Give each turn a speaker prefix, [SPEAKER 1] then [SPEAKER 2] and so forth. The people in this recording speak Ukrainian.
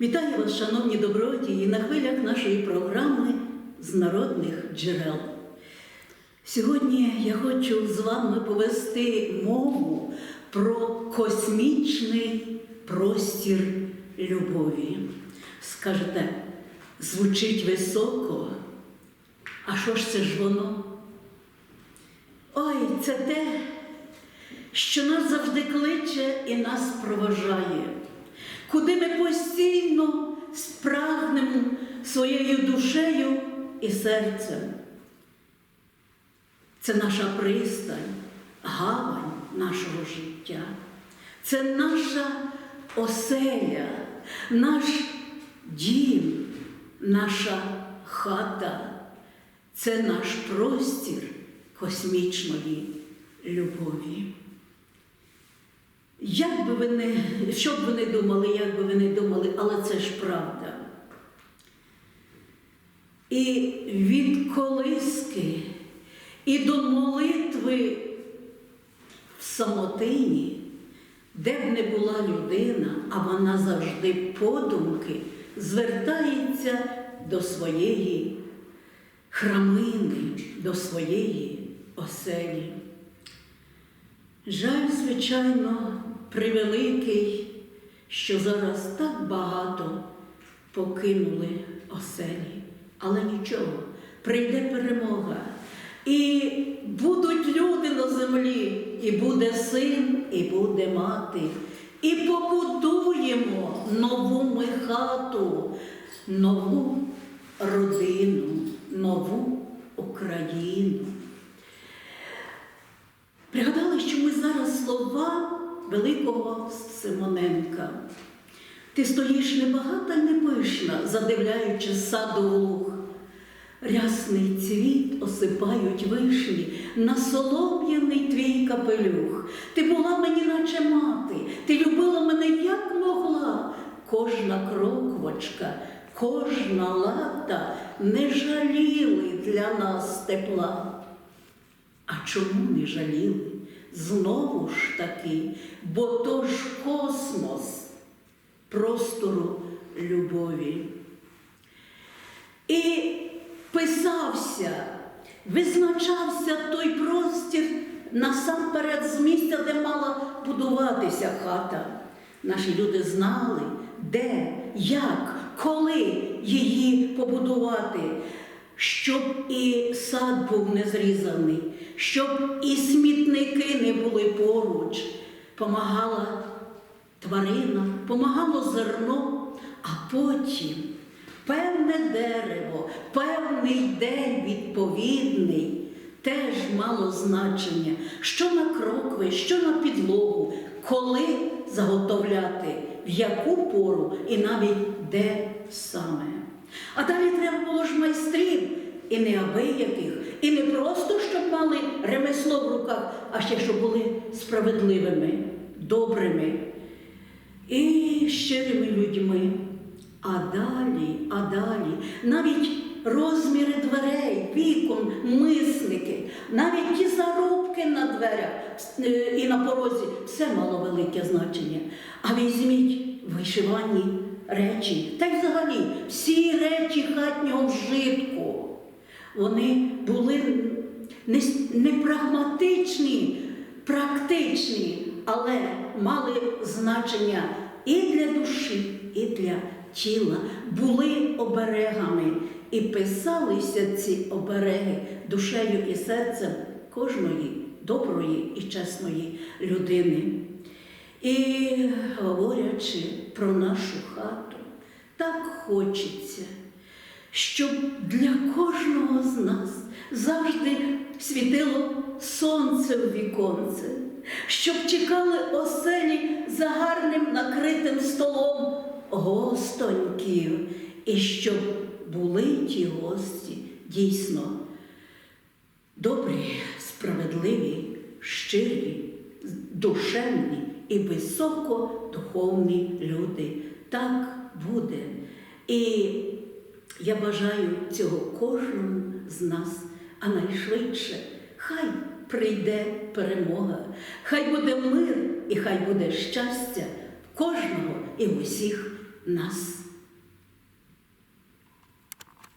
[SPEAKER 1] Вітаю вас, шановні добродії, на хвилях нашої програми з народних джерел. Сьогодні я хочу з вами повести мову про космічний простір любові. Скажете, звучить високо, а що ж це ж воно? Ой, це те, що нас завжди кличе і нас проважає, куди ми постійно спрагнемо своєю душею і серцем. Це наша пристань, гавань нашого життя, це наша оселя, наш дім, наша хата, це наш простір космічної любові. Як би ви не, що б ви не думали, як би ви не думали, але це ж правда. І від колиски, і до молитви в самотині, де б не була людина, а вона завжди подумки звертається до своєї храмини, до своєї оселі. Жаль, звичайно, превеликий, що зараз так багато покинули оселі, але нічого, прийде перемога. І будуть люди на землі, і буде син, і буде мати. І побудуємо нову ми хату, нову родину, нову Україну. Пригадали, що ми зараз слова великого Симоненка. Ти стоїш небагата й непишна, задивляючи саду луг. Рясний цвіт осипають вишні, на солом'яний твій капелюх. Ти була мені, наче мати, ти любила мене як могла. Кожна кроквочка, кожна лата не жаліли для нас тепла. А чому не жаліли? Знову ж таки, бо то ж космос простору любові. І писався, визначався той простір насамперед з місця, де мала будуватися хата. Наші люди знали, де, як, коли її побудувати, щоб і сад був не зрізаний, щоб і смітники не були поруч. Помагала тварина, помагало зерно, а потім певне дерево, певний день відповідний теж мало значення, що на крокви, що на підлогу, коли заготовляти, в яку пору і навіть де саме. А далі треба було ж майстрів і неабияких, і не просто, щоб мали ремесло в руках, а ще щоб були справедливими, добрими і щирими людьми. А далі, а далі, навіть розміри дверей, вікон, мисники, навіть ті зарубки на дверях е, і на порозі все мало велике значення. А візьміть вишивані речі, та й взагалі всі речі хатнього вжитку. Вони були не, не прагматичні, практичні, але мали значення і для душі, і для тіла, були оберегами і писалися ці обереги душею і серцем кожної доброї і чесної людини. І говорячи про нашу хату, так хочеться, щоб для кожного з нас завжди світило сонце в віконце, щоб чекали оселі за гарним накритим столом гостоньків, і щоб були ті гості дійсно добрі, справедливі, щирі, душевні і високодуховні люди. Так буде. І я бажаю цього кожному з нас, а найшвидше хай прийде перемога, хай буде мир і хай буде щастя кожного і усіх нас.